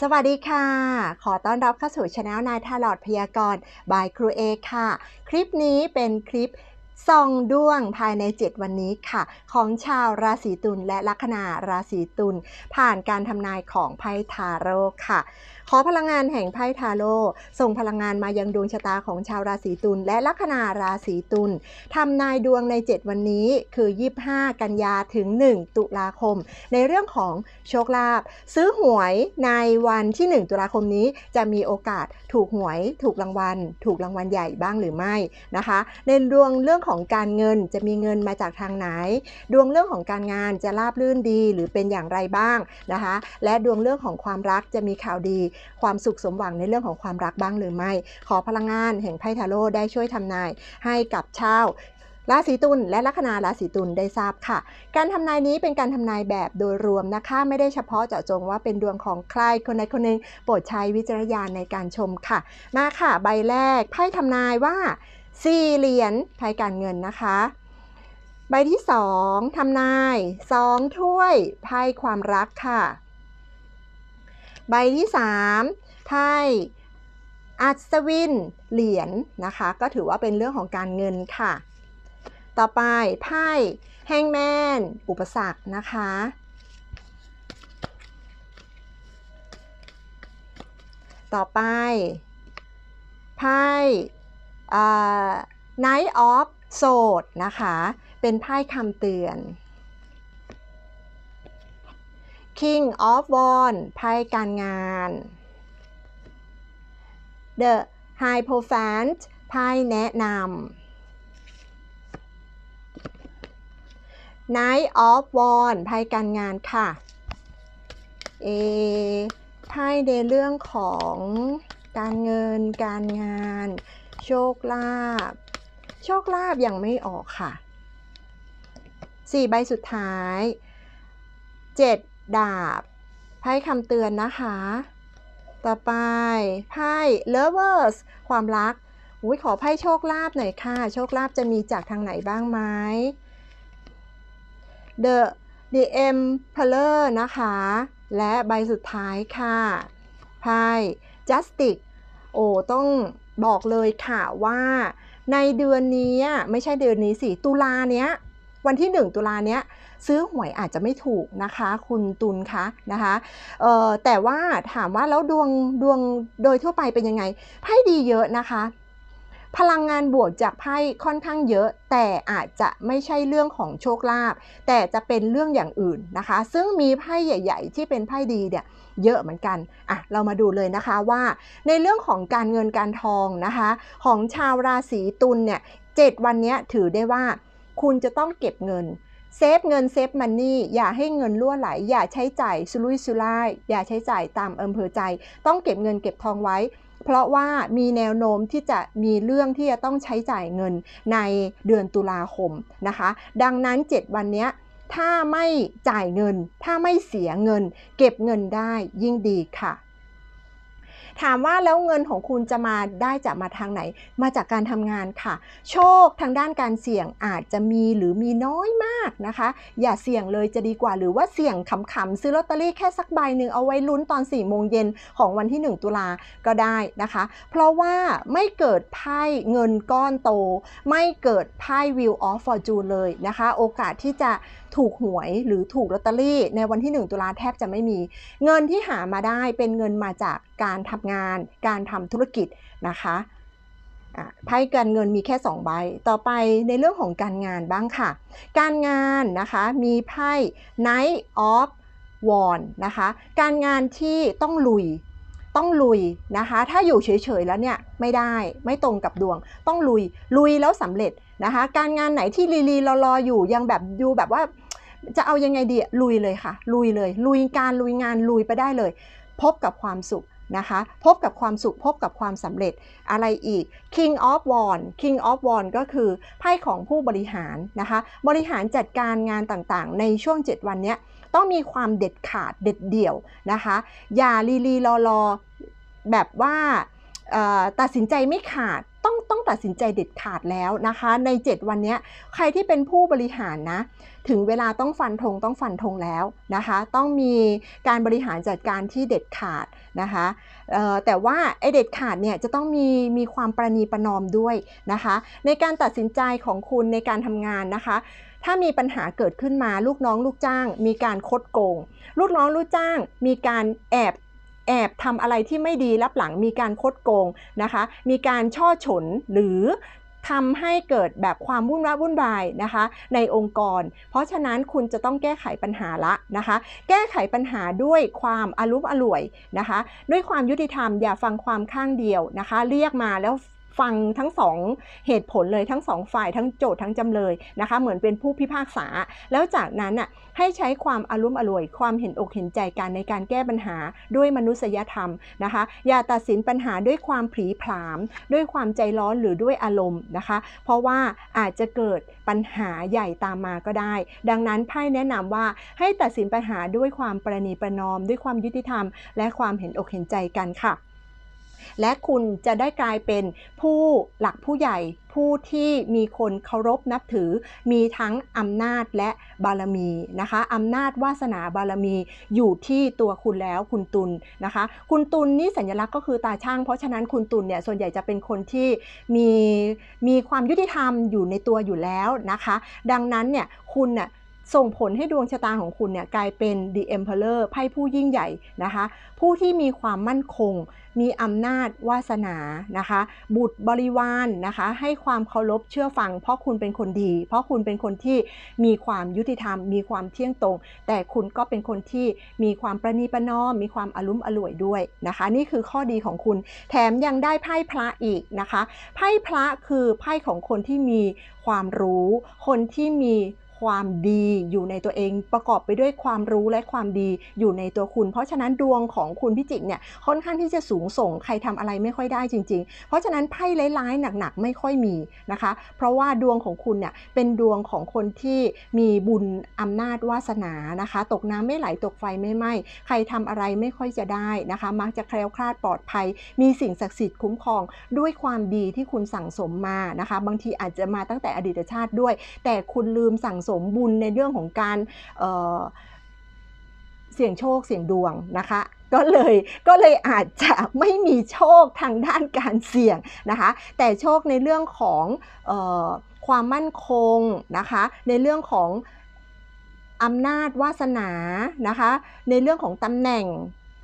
สวัสดีค่ะ ขอต้อนรับเข้าสู่ช anel นายทาลอดพยากรณ์บายครูเอค่ะ คลิปนี้เป็นคลิปส่องดวงภายใน 7 วันนี้ค่ะ ของชาวราศีตุลและลัคนาราศีตุลผ่านการทำนายของไพ่ทาโร่ค่ะ ขอพลังงานแห่งไพ่ทาโร่ส่งพลังงานมายังดวงชะตาของชาวราศีตุลและลัคนาราศีตุลทำนายดวงใน 7 วันนี้คือ 25 กันยาถึง 1 ตุลาคม ในเรื่องของโชคลาภซื้อหวยในวันที่ 1 ตุลาคมนี้จะมีโอกาสถูกหวย ถูกรางวัล ถูกรางวัลใหญ่บ้างหรือไม่นะคะ ในดวงเรื่องของการเงินจะมีเงินมาจากทางไหน ดวงเรื่องของการงานจะราบรื่นดีหรือเป็นอย่างไรบ้างนะคะ และดวงเรื่องของความรักจะมีข่าวดีความสุขสมหวังในเรื่องของความรักบ้างหรือไม่ ขอพลังงานแห่งไพ่ทาโร่ได้ช่วยทำนายให้กับชาวราศีตุลและลัคนาราศีตุลได้ทราบค่ะ การทำนายนี้เป็นการทำนายแบบโดยรวมนะคะ ไม่ได้เฉพาะเจาะจงว่าเป็นดวงของใครคนใดคนหนึ่งโปรดใช้วิจารณญาณในการชมค่ะ มาค่ะ ใบแรกไพ่ทำนายว่าสี่เหรียญไพ่การเงินนะคะ ใบที่สองทำนายสองถ้วยไพ่ความรักค่ะ ใบที่สามไพ่อัศวินเหรียญนะคะ ก็ถือว่าเป็นเรื่องของการเงินค่ะ ต่อไปไพ่แฮงแมนอุปสรรคนะคะต่อไปไพ่อ่า Night of s w o r d นะคะ เป็นไพ่คำเตือน King of Wands ไพ่การงาน The High Profant ไพ่แนะนำ Knight of Wands ไพ่การงานค่ะ เอไพ่ในเรื่องของการเงินการงาน โชคลาภโชคลาภยังไม่ออกค่ะ 4 ใบสุดท้าย 7 ดาบ ไพ่คำเตือนนะคะ ต่อไปไพ่ lovers ความรักอุ้ยขอไพ่โชคลาภหน่อยค่ะ โชคลาภจะมีจากทางไหนบ้างไหม the the emperor นะคะ และใบสุดท้ายค่ะไพ่ justice โอ้ต้องบอกเลยค่ะว่า ในเดือนนี้ไม่ใช่เดือนนี้สิตุลาเนี้ย วันที่ 1 ตุลาเนี้ย ซื้อหวยอาจจะไม่ถูกนะคะ คุณตุลคะนะคะเอ่อแต่ว่าถามว่าแล้วดวงดวงโดยทั่วไปเป็นยังไงไพ่ดีเยอะนะคะ พลังงานบวกจากไพ่ค่อนข้างเยอะ แต่อาจจะไม่ใช่เรื่องของโชคลาภแต่จะเป็นเรื่องอย่างอื่นนะคะ ซึ่งมีไพ่ใหญ่ ๆ ที่เป็นไพ่ดีเนี่ยเยอะเหมือนกัน อะ เรามาดูเลยนะคะว่า ในเรื่องของการเงินการทองนะคะ ของชาวราศีตุลเนี่ยเจ็ดวันนี้ถือได้ว่า คุณจะต้องเก็บเงิน เซฟเงินเซฟมันนี่อย่าให้เงินรั่วไหล อย่าใช้จ่ายสุรุ่ยสุร่าย อย่าใช้จ่ายตามอำเภอใจ ต้องเก็บเงินเก็บทองไว้ เพราะว่ามีแนวโน้มที่จะมีเรื่องที่จะต้องใช้จ่ายเงินในเดือนตุลาคมนะคะ ดังนั้น 7 วันนี้ถ้าไม่จ่ายเงิน ถ้าไม่เสียเงิน เก็บเงินได้ยิ่งดีค่ะ ถามว่าแล้วเงินของคุณจะมาได้จากมาทางไหน มาจากการทำงานค่ะ โชคทางด้านการเสี่ยงอาจจะมีหรือมีน้อยมากนะคะ อย่าเสี่ยงเลยจะดีกว่า หรือว่าเสี่ยงขำๆซื้อลอตเตอรี่แค่สักใบหนึ่งเอาไว้ลุ้นตอน4ี่โมงเย็นของวันที่ 1 ตุลาก็ได้นะคะ เพราะว่าไม่เกิดไพ่เงินก้อนโต ไม่เกิดไพ่ Wheel of Fortune เลยนะคะ โอกาสที่จะ ถูกหวยหรือถูกลอตเตอรี่ ในวันที่ 1 ตุลาแทบจะไม่มี เงินที่หามาได้เป็นเงินมาจากการทำงาน การทำธุรกิจนะคะไพ่การเงินมีแค่ 2 ใบ ต่อไปในเรื่องของการงานบ้างค่ะ การงานนะคะมีไพ่ Knight of w a n d นะคะ การงานที่ต้องลุยต้องลุยนะคะ ถ้าอยู่เฉยๆแล้วเนี่ยไม่ได้ไม่ตรงกับดวง ต้องลุยลุยแล้วสำเร็จนะคะ การงานไหนที่ลีลีรอๆอยู่ยังแบบดูแบบว่า จะเอายังไงดีลุยเลยค่ะ ลุยเลย ลุยการลุยงานลุยไปได้เลย พบกับความสุขนะคะ พบกับความสุขพบกับความสำเร็จอะไรอีก King of Wand King of Wand ก็คือไพ่ของผู้บริหารนะคะ บริหารจัดการงานต่างๆ ในช่วง 7 วันนี้ต้องมีความเด็ดขาดเด็ดเดี่ยวนะคะ อย่าลีลีรอรอแบบว่าตัดสินใจไม่ขาด ต้องต้องตัดสินใจเด็ดขาดแล้วนะคะ ใน 7 วันนี้ใครที่เป็นผู้บริหารนะ ถึงเวลาต้องฟันธงต้องฟันธงแล้วนะคะ ต้องมีการบริหารจัดการที่เด็ดขาดนะคะแต่ว่าไอเด็ดขาดเนี่ยจะต้องมีมีความประนีประนอมด้วยนะคะ ในการตัดสินใจของคุณในการทำงานนะคะ ถ้ามีปัญหาเกิดขึ้นมาลูกน้องลูกจ้าง มีการคดโกง ลูกน้องลูกจ้าง มีการแอบ แอบทำอะไรที่ไม่ดีรับหลังมีการคดโกงนะคะ มีการช่อฉนหรือทำให้เกิดแบบความวุ่นวายวุ่นวายนะคะ ในองค์กร เพราะฉะนั้นคุณจะต้องแก้ไขปัญหาละนะคะ แก้ไขปัญหาด้วยความอารุมอร่วยนะคะ ด้วยความยุติธรรมอย่าฟังความข้างเดียวนะคะ เรียกมาแล้ว ฟังทั้งสองเหตุผลเลยทั้งสองฝ่ายทั้งโจทย์ทั้งจำเลยนะคะ เหมือนเป็นผู้พิพากษา แล้วจากนั้นน่ะให้ใช้ความอารุมอร่วย ความเห็นอกเห็นใจกันในการแก้ปัญหาด้วยมนุษยธรรมนะคะ อย่าตัดสินปัญหาด้วยความผีผลาม ด้วยความใจร้อนหรือด้วยอารมณ์นะคะ เพราะว่าอาจจะเกิดปัญหาใหญ่ตามมาก็ได้ ดังนั้นไพ่แนะนำว่าให้ตัดสินปัญหาด้วยความประนีประนอม ด้วยความยุติธรรม และความเห็นอกเห็นใจกันค่ะ และคุณจะได้กลายเป็นผู้หลักผู้ใหญ่ผู้ที่มีคนเคารพนับถือ มีทั้งอำนาจและบารมีนะคะอำนาจวาสนาบารมีอยู่ที่ตัวคุณแล้วคุณตุลนะคะ คุณตุลนี่สัญลักษณ์ก็คือตาช่าง เพราะฉะนั้นคุณตุลเนี่ยส่วนใหญ่จะเป็นคนที่มีมีความยุติธรรมอยู่ในตัวอยู่แล้วนะคะ ดังนั้นเนี่ยคุณน่ะ ส่งผลให้ดวงชะตาของคุณเนี่ยกลายเป็น The Emperor ไพ่ผู้ยิ่งใหญ่นะคะ ผู้ที่มีความมั่นคง มีอำนาจวาสนานะคะ บุตรบริวารนนะคะ ให้ความเคารพเชื่อฟัง เพราะคุณเป็นคนดี เพราะคุณเป็นคนที่มีความยุติธรรม มีความเที่ยงตรง แต่คุณก็เป็นคนที่มีความประนีประนอม มีความอารุมอร่วยด้วยนะคะ นี่คือข้อดีของคุณ แถมยังได้ไพ่พระอีกนะคะ ไพ่พระคือไพ่ของคนที่มีความรู้ คนที่มี ความดีอยู่ในตัวเอง ประกอบไปด้วยความรู้และความดีอยู่ในตัวคุณ เพราะฉะนั้นดวงของคุณพิจิกเนี่ยค่อนข้างที่จะสูงส่งใครทำอะไรไม่ค่อยได้จริง ๆ เพราะฉะนั้นไพ่ร้ายๆหนักๆไม่ค่อยมีนะคะ เพราะว่าดวงของคุณเนี่ยเป็นดวงของคนที่มีบุญอำนาจวาสนานะคะ ตกน้ำไม่ไหลตกไฟไม่ไหม้ใครทำอะไรไม่ค่อยจะได้นะคะ มักจะแคล้วคลาดปลอดภัย มีสิ่งศักดิ์สิทธิ์คุ้มครองด้วยความดีที่คุณสั่งสมมานะคะ บางทีอาจจะมาตั้งแต่อดีตชาติด้วย แต่คุณลืมสั่งสมมบุญในเรื่องของการเเสี่ยงโชคเสี่ยงดวงนะคะก็เลยก็เลยอาจจะไม่มีโชคทางด้านการเสี่ยงนะคะ แต่โชคในเรื่องของออความมั่นคงนะคะ ในเรื่องของอำนาจวาสนานะคะ ในเรื่องของตำแหน่ง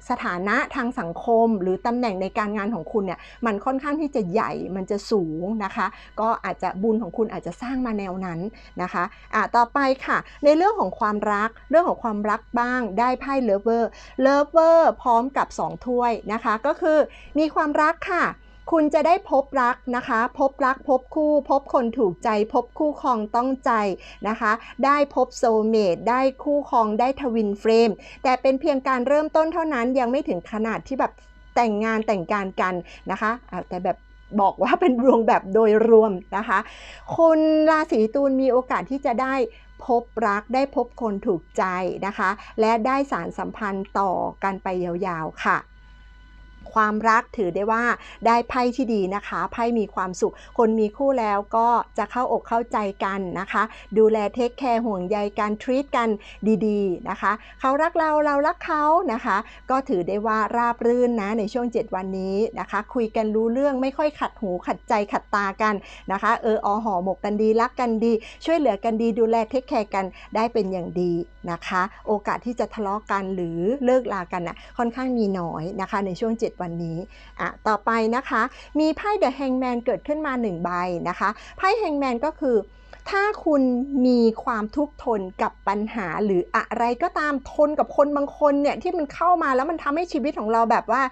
สถานะทางสังคม หรือตำแหน่งในการงานของคุณเนี่ยมันค่อนข้างที่จะใหญ่มันจะสูงนะคะ ก็อาจจะบุญของคุณอาจจะสร้างมาแนวนั้นนะคะอะต่อไปค่ะ ในเรื่องของความรักเรื่องของความรักบ้างได้ไพ่เลเวอร์เลเวอร์พร้อมกับ 2 ถ้วยนะคะ ก็คือมีความรักค่ะ คุณจะได้พบรักนะคะ พบรักพบคู่ พบคนถูกใจ พบคู่ครองต้องใจนะคะ ได้พบโซเมตได้คู่ครองได้ทวินเฟรม แต่เป็นเพียงการเริ่มต้นเท่านั้นยังไม่ถึงขนาดที่แบบแต่งงานแต่งการกันนะคะอะแต่แบบบอกว่าเป็นดวงแบบโดยรวมนะคะ คนราศีตุลมีโอกาสที่จะได้พบรักได้พบคนถูกใจนะคะ และได้สารสัมพันธ์ต่อกันไปยาวๆค่ะ ความรักถือได้ว่าได้ไพ่ที่ดีนะคะไพ่มีความสุข คนมีคู่แล้วก็จะเข้าอกเข้าใจกันนะคะ ดูแลเทคแคร์ห่วงใยการทรีตกันดีๆนะคะ เขารักเราเรารักเขานะคะ ก็ถือได้ว่าราบรื่นนะในช่วง 7 วันนี้นะคะ คุยกันรู้เรื่องไม่ค่อยขัดหูขัดใจขัดตากันนะคะ เอออหอหมกกันดีรักกันดี ช่วยเหลือกันดีดูแลเทคแคร์กันได้เป็นอย่างดีนะคะ โอกาสที่จะทะเลาะกันหรือเลิกลากันนะ่ะค่อนข้างมีน้อยนะคะในช่วง 7วันนี้อะต่อไปนะคะ มีไพ่ The Hangman เกิดขึ้นมา 1 ใบนะคะ ไพ่ Hangman ก็คือ ถ้าคุณมีความทุกข์ทนกับปัญหาหรืออะไรก็ตามทนกับคนบางคนเนี่ยที่มันเข้ามาแล้วมันทำให้ชีวิตของเราแบบว่า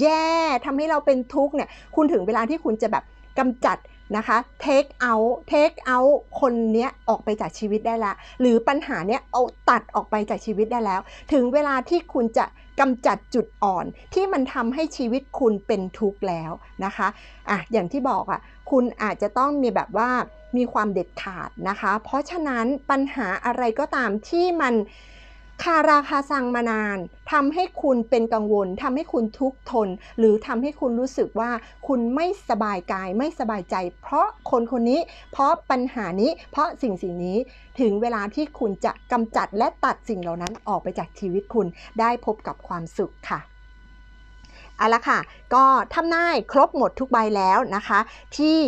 แย่ทำให้เราเป็นทุกข์เนี่ยคุณถึงเวลาที่คุณจะแบบกำจัดนะคะ take out take out คนเนี้ยออกไปจากชีวิตได้ละ หรือปัญหาเนี้ยเอาตัดออกไปจากชีวิตได้แล้ว ถึงเวลาที่คุณจะ กำจัดจุดอ่อนที่มันทำให้ชีวิตคุณเป็นทุกข์แล้วนะคะอะอย่างที่บอกอะคุณอาจจะต้องมีแบบว่ามีความเด็ดขาดนะคะ เพราะฉะนั้นปัญหาอะไรก็ตามที่มัน คาราคาซังมานานทำให้คุณเป็นกังวลทำให้คุณทุกข์ทน หรือทำให้คุณรู้สึกว่าคุณไม่สบายกายไม่สบายใจ เพราะคนคนนี้ เพราะปัญหานี้ เพราะสิ่งสิ่งนี้ ถึงเวลาที่คุณจะกำจัดและตัดสิ่งเหล่านั้นออกไปจากชีวิตคุณได้พบกับความสุขค่ะเอาละค่ะ ก็ทำนายครบหมดทุกใบแล้วนะคะ ที่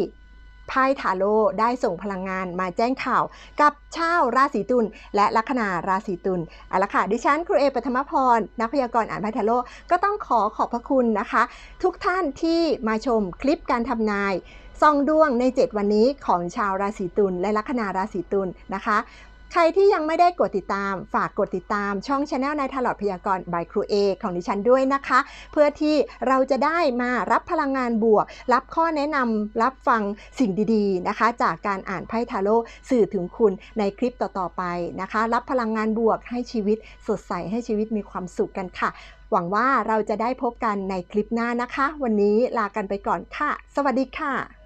ไพ่ทาโร่ได้ส่งพลังงานมาแจ้งข่าวกับชาวราศีตุลและลัคนาราศีตุลเอาละค่ะ ดิฉันครูเอปัทมพร นักพยากรณ์อ่านไพ่ทาโร่ก็ต้องขอขอบพระคุณนะคะ ทุกท่านที่มาชมคลิปการทำนายซองดวงใน 7 วันนี้ของชาวราศีตุลและลัคนาราศีตุลนะคะ ใครที่ยังไม่ได้กดติดตาม ฝากกดติดตามช่องช anel นายทลอดพยากรณ์บายครูเอของดิฉันด้วยนะคะ เพื่อที่เราจะได้มารับพลังงานบวก รับข้อแนะนำรับฟังสิ่งดีๆนะคะ จากการอ่านไพ่ทาโร่สื่อถึงคุณในคลิปต่อๆไปนะคะ รับพลังงานบวกให้ชีวิตสดใสให้ชีวิตมีความสุขกันค่ะ หวังว่าเราจะได้พบกันในคลิปหน้านะคะ วันนี้ลากันไปก่อนค่ะ สวัสดีค่ะ